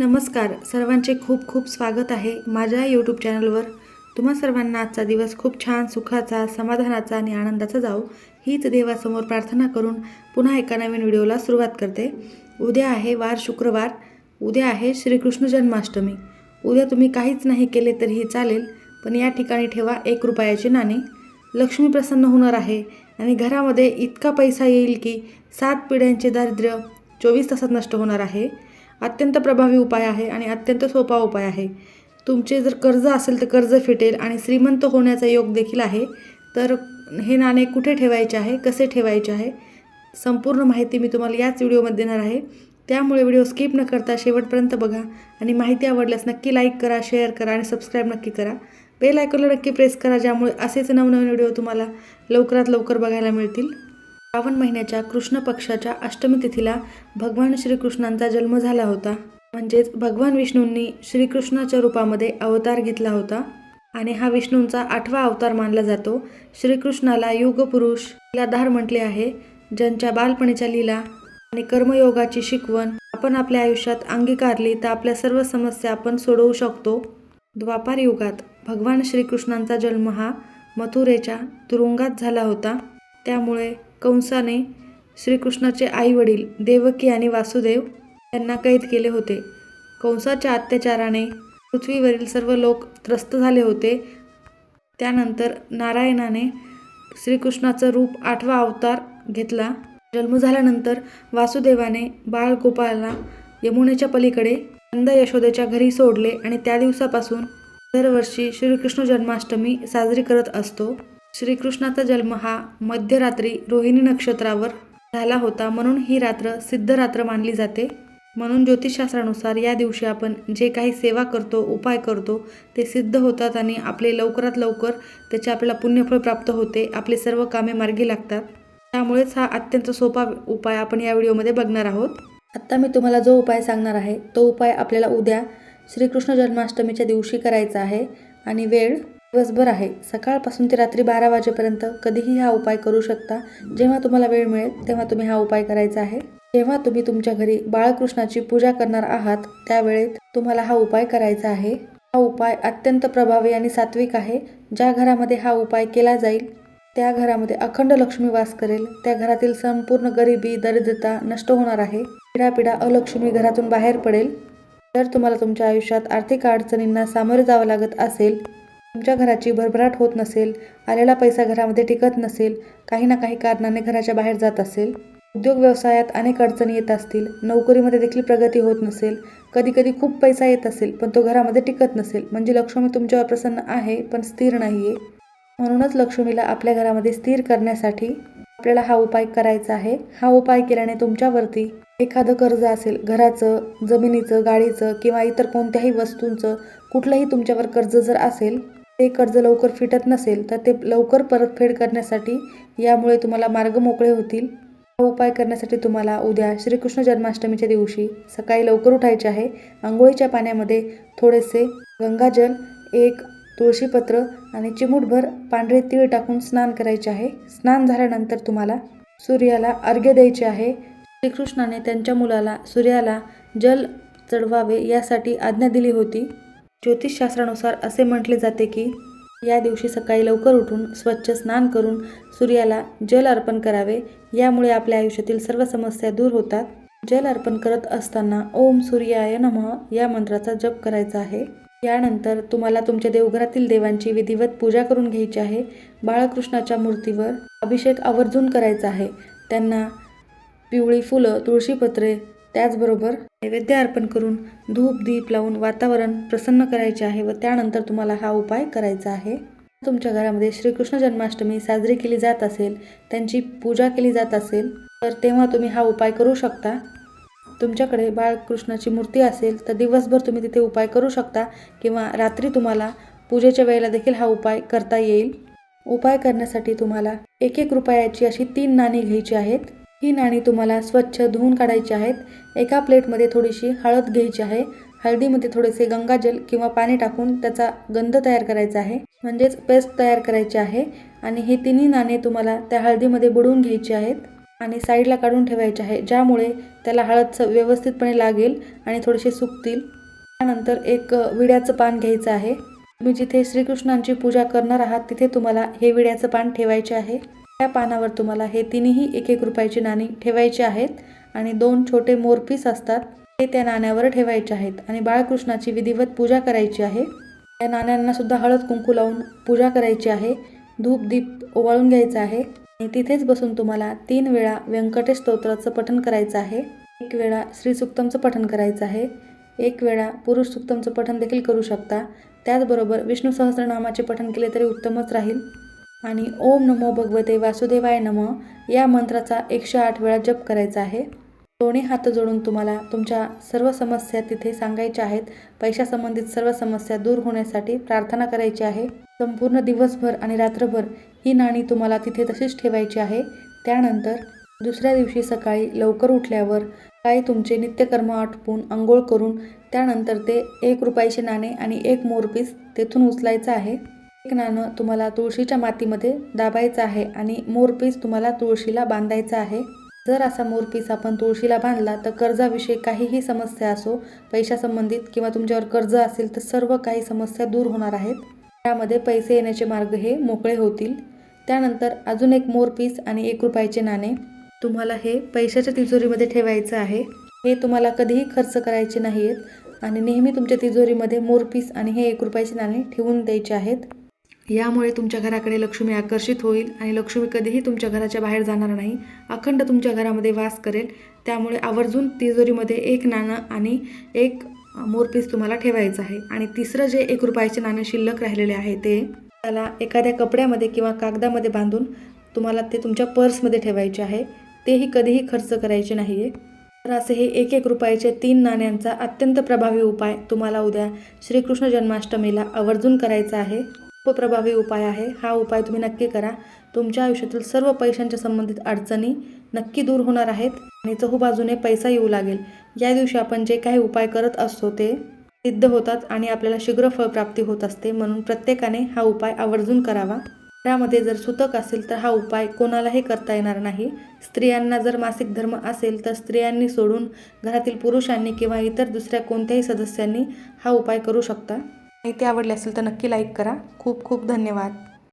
नमस्कार. सर्वांचे खूप खूप स्वागत आहे माझ्या यूट्यूब चॅनलवर तुम्हा सर्वांना आजचा दिवस खूप छान सुखाचा समाधानाचा आणि आनंदाचा जाऊ हीच देवासमोर प्रार्थना करून पुन्हा एका नवीन व्हिडिओला सुरुवात करते. उद्या आहे वार शुक्रवार. उद्या आहे श्रीकृष्ण जन्माष्टमी. उद्या तुम्ही काहीच नाही केले तरीही चालेल पण या ठिकाणी ठेवा एक रुपयाची नाणी. लक्ष्मी प्रसन्न होणार आहे आणि घरामध्ये इतका पैसा येईल की सात पिढ्यांचे दारिद्र्य चोवीस तासात नष्ट होणार आहे. अत्यंत प्रभावी उपाय आहे आणि अत्यंत सोपा उपाय आहे. तुमचे जर कर्ज असेल तर कर्ज फिटेल आणि श्रीमंत होण्याचा योग देखील आहे. तर हे नाणे कुठे ठेवायचे आहे? कसे ठेवायचे आहे? संपूर्ण माहिती मी तुम्हाला याच व्हिडिओमध्ये देणार आहे. त्यामुळे व्हिडिओ स्किप न करता शेवटपर्यंत बघा आणि माहिती आवडल्यास नक्की लाईक करा शेअर करा आणि सबस्क्राईब नक्की करा. बेल आयकॉनला नक्की प्रेस करा ज्यामुळे असेच नवनवीन व्हिडिओ तुम्हाला लवकरात लवकर बघायला मिळतील. श्रावण महिन्याच्या कृष्ण पक्षाच्या अष्टमी तिथीला भगवान श्रीकृष्णांचा जन्म झाला होता. म्हणजेच भगवान विष्णूंनी श्रीकृष्णाच्या रूपामध्ये अवतार घेतला होता आणि हा विष्णूंचा आठवा अवतार मानला जातो. श्रीकृष्णाला युगपुरुष लीलाधार म्हटले आहे. ज्यांच्या बालपणीच्या लीला आणि कर्मयोगाची शिकवण आपण आपल्या आयुष्यात अंगीकारली तर आपल्या सर्व समस्या आपण सोडवू शकतो. द्वापार युगात भगवान श्रीकृष्णांचा जन्म हा मथुरेच्या तुरुंगात झाला होता. त्यामुळे कंसाने श्रीकृष्णाचे आई वडील देवकी आणि वासुदेव यांना कैद केले होते. कंसाच्या अत्याचाराने पृथ्वीवरील सर्व लोक त्रस्त झाले होते. त्यानंतर नारायणाने श्रीकृष्णाचं रूप आठवा अवतार घेतला. जन्म झाल्यानंतर वासुदेवाने बाळगोपाळला यमुनेच्या पलीकडे नंद यशोदेच्या घरी सोडले आणि त्या दिवसापासून दरवर्षी श्रीकृष्ण जन्माष्टमी साजरी करत असतो. श्रीकृष्णाचा जन्म हा मध्यरात्री रोहिणी नक्षत्रावर झाला होता म्हणून ही रात्र सिद्ध रात्र मानली जाते. म्हणून ज्योतिषशास्त्रानुसार या दिवशी आपण जे काही सेवा करतो उपाय करतो ते सिद्ध होतात आणि आपले लवकरात लवकर त्याचे आपल्याला पुण्यफळ प्राप्त होते आपले सर्व कामे मार्गी लागतात. त्यामुळेच हा अत्यंत सोपा उपाय आपण या व्हिडिओमध्ये बघणार आहोत. आत्ता मी तुम्हाला जो उपाय सांगणार आहे तो उपाय आपल्याला उद्या श्रीकृष्ण जन्माष्टमीच्या दिवशी करायचा आहे आणि वेळ दिवसभर आहे. सकाळपासून ते रात्री बारा वाजेपर्यंत कधीही हा उपाय करू शकता. जेव्हा तुम्हाला वेळ मिळेल तेव्हा तुम्ही हा उपाय करायचा आहे. जेव्हा तुम्ही तुमच्या घरी बाळकृष्णाची पूजा करणार आहात त्यावेळेत तुम्हाला हा उपाय करायचा आहे. हा उपाय अत्यंत प्रभावी आणि सात्विक आहे. ज्या घरामध्ये हा उपाय केला जाईल त्या घरामध्ये अखंड लक्ष्मी वास करेल. त्या घरातील संपूर्ण गरिबी दरिद्रता नष्ट होणार आहे. पिढापिढा अलक्ष्मी घरातून बाहेर पडेल. जर तुम्हाला तुमच्या आयुष्यात आर्थिक अडचणींना सामोरे जावं लागत असेल तुमच्या घराची भरभराट होत नसेल आलेला पैसा घरामध्ये टिकत नसेल काही ना काही कारणाने घराच्या बाहेर जात असेल. उद्योग व्यवसायात अनेक अडचणी येत असतील नोकरीमध्ये देखील प्रगती होत नसेल कधी कधी खूप पैसा येत असेल पण तो घरामध्ये टिकत नसेल. म्हणजे लक्ष्मी तुमच्यावर प्रसन्न आहे पण स्थिर नाही आहे म्हणूनच लक्ष्मीला आपल्या घरामध्ये स्थिर करण्यासाठी आपल्याला हा उपाय करायचा आहे. हा उपाय केल्याने तुमच्यावरती एखादं कर्ज असेल घराचं जमिनीचं गाडीचं किंवा इतर कोणत्याही वस्तूंचं कुठलंही तुमच्यावर कर्ज जर असेल ते कर्ज लवकर फिटत नसेल तर ते लवकर परतफेड करण्यासाठी यामुळे तुम्हाला मार्ग मोकळे होतील. हा उपाय करण्यासाठी तुम्हाला उद्या श्रीकृष्ण जन्माष्टमीच्या दिवशी सकाळी लवकर उठायचे आहे. आंघोळीच्या पाण्यामध्ये थोडेसे गंगाजल एक तुळशीपत्र आणि चिमूटभर पांढरे तीळ टाकून स्नान करायचे आहे. स्नान झाल्यानंतर तुम्हाला सूर्याला अर्घ्य द्यायचे आहे. श्रीकृष्णाने त्यांच्या मुलाला सूर्याला जल चढवावे यासाठी आज्ञा दिली होती. ज्योतिषशास्त्रानुसार असे म्हटले जाते की या दिवशी सकाळी लवकर उठून स्वच्छ स्नान करून सूर्याला जल अर्पण करावे. यामुळे आपल्या आयुष्यातील सर्व समस्या दूर होतात. जल अर्पण करत असताना ओम सूर्याय नमः या मंत्राचा जप करायचा आहे. यानंतर तुम्हाला तुमच्या देवघरातील देवांची विधिवत पूजा करून घ्यायची आहे. बाळकृष्णाच्या मूर्तीवर अभिषेक आवर्जून करायचा आहे. त्यांना पिवळी फुलं तुळशीपत्रे त्याचबरोबर नैवेद्य अर्पण करून धूप दीप लावून वातावरण प्रसन्न करायचे आहे व त्यानंतर तुम्हाला हा उपाय करायचा आहे. तुमच्या घरामध्ये श्रीकृष्ण जन्माष्टमी साजरी केली जात असेल त्यांची पूजा केली जात असेल तर तेव्हा तुम्ही हा उपाय करू शकता. तुमच्याकडे बाळकृष्णाची मूर्ती असेल तर दिवसभर तुम्ही तिथे उपाय करू शकता किंवा रात्री तुम्हाला पूजेच्या वेळेला देखील हा उपाय करता येईल. उपाय करण्यासाठी तुम्हाला एक एक रुपयाची अशी तीन नाणी घ्यायची आहेत. ही नाणी तुम्हाला स्वच्छ धुवून काढायची आहेत. एका प्लेटमध्ये थोडीशी हळद घ्यायची आहे. हळदीमध्ये थोडेसे गंगाजल किंवा पाणी टाकून त्याचा गंध तयार करायचा आहे. म्हणजेच पेस्ट तयार करायची आहे. आणि हे तिन्ही नाणे तुम्हाला त्या हळदीमध्ये बुडवून घ्यायची आहेत. आणि साईडला काढून ठेवायचे आहे ज्यामुळे त्याला हळद व्यवस्थितपणे लागेल आणि थोडेसे सुकतील. त्यानंतर एक विड्याचं पान घ्यायचं आहे. तुम्ही जिथे श्रीकृष्णांची पूजा करणार आहात तिथे तुम्हाला हे विड्याचं पान ठेवायचे आहे. त्या पानावर तुम्हाला हे तिन्ही एक एक रुपयाची नाणी ठेवायची आहेत आणि दोन छोटे मोरपीस असतात ते त्या नाण्यावर ठेवायचे आहेत आणि बाळकृष्णाची विधिवत पूजा करायची आहे. त्या नाण्यांना सुद्धा हळद कुंकू लावून पूजा करायची आहे. धूप दीप ओवाळून घ्यायचा आहे आणि तिथेच बसून तुम्हाला तीन वेळा व्यंकटेश स्तोत्राचं पठण करायचं आहे. एक वेळा श्रीसुक्तमचं पठण करायचं आहे. एक वेळा पुरुष सुक्तमचं पठण देखील करू शकता. त्याचबरोबर विष्णू सहस्रनामाचे पठण केले तरी उत्तमच राहील. आणि ओम नमो भगवते वासुदेवाय नम या मंत्राचा एकशे आठ वेळा जप करायचा आहे. दोन्ही हात जोडून तुम्हाला तुमच्या सर्व समस्या तिथे सांगायच्या आहेत. पैशासंबंधित सर्व समस्या दूर होण्यासाठी प्रार्थना करायची आहे. संपूर्ण दिवसभर आणि रात्रभर ही नाणी तुम्हाला तिथे तशीच ठेवायची आहे. त्यानंतर दुसऱ्या दिवशी सकाळी लवकर उठल्यावर काही तुमचे नित्यकर्म आटपून आंघोळ करून त्यानंतर ते एक रुपयाचे नाणे आणि एक मोरपीस तेथून उचलायचं आहे. नाणं तुम्हाला तुळशीच्या मातीमध्ये दाबायचं आहे आणि मोरपीस तुम्हाला तुळशीला बांधायचं आहे. जर असा मोरपीस आपण तुळशीला बांधला तर कर्जाविषयी काहीही समस्या असो पैशासंबंधित किंवा तुमच्यावर कर्ज असेल तर सर्व काही समस्या दूर होणार आहेत. त्यामध्ये पैसे येण्याचे मार्ग हे मोकळे होतील. त्यानंतर अजून एक मोरपीस आणि एक रुपयाचे नाणे. तुम्हाला हे पैशाच्या तिजोरीमध्ये ठेवायचं आहे. हे तुम्हाला कधीही खर्च करायचे नाही आहेत आणि नेहमी तुमच्या तिजोरीमध्ये मोरपीस आणि हे एक रुपयाचे नाणे ठेवून द्यायचे आहेत. यामुळे तुमच्या घराकडे लक्ष्मी आकर्षित होईल आणि लक्ष्मी कधीही तुमच्या घराच्या बाहेर जाणार नाही. अखंड तुमच्या घरामध्ये वास करेल. त्यामुळे आवर्जून तिजोरीमध्ये एक नाणं आणि एक मोरपीस तुम्हाला ठेवायचं आहे. आणि तिसरं जे एक रुपयाचे नाणं शिल्लक राहिलेले आहे ते त्याला एखाद्या कपड्यामध्ये किंवा कागदामध्ये बांधून तुम्हाला ते तुमच्या पर्समध्ये ठेवायचे आहे. तेही कधीही खर्च करायचे नाही आहे तर असे हे एक एक रुपयाचे तीन नाण्यांचा अत्यंत प्रभावी उपाय तुम्हाला उद्या श्रीकृष्ण जन्माष्टमीला आवर्जून करायचा आहे. खूप प्रभावी उपाय आहे. हा उपाय तुम्ही नक्की करा. तुमच्या आयुष्यातील सर्व पैशांच्या संबंधित अडचणी नक्की दूर होणार आहेत आणि चहूबाजूने पैसा येऊ लागेल. या दिवशी आपण जे काही उपाय करत असतो ते सिद्ध होतात आणि आपल्याला शीघ्र फळप्राप्ती होत असते. म्हणून प्रत्येकाने हा उपाय आवर्जून करावा. त्यामध्ये जर सुतक असेल तर हा उपाय कोणालाही करता येणार नाही. स्त्रियांना जर मासिक धर्म असेल तर स्त्रियांनी सोडून घरातील पुरुषांनी किंवा इतर दुसऱ्या कोणत्याही सदस्यांनी हा उपाय करू शकता. माहिती आवडली असेल तर नक्की लाईक करा. खूप खूप धन्यवाद.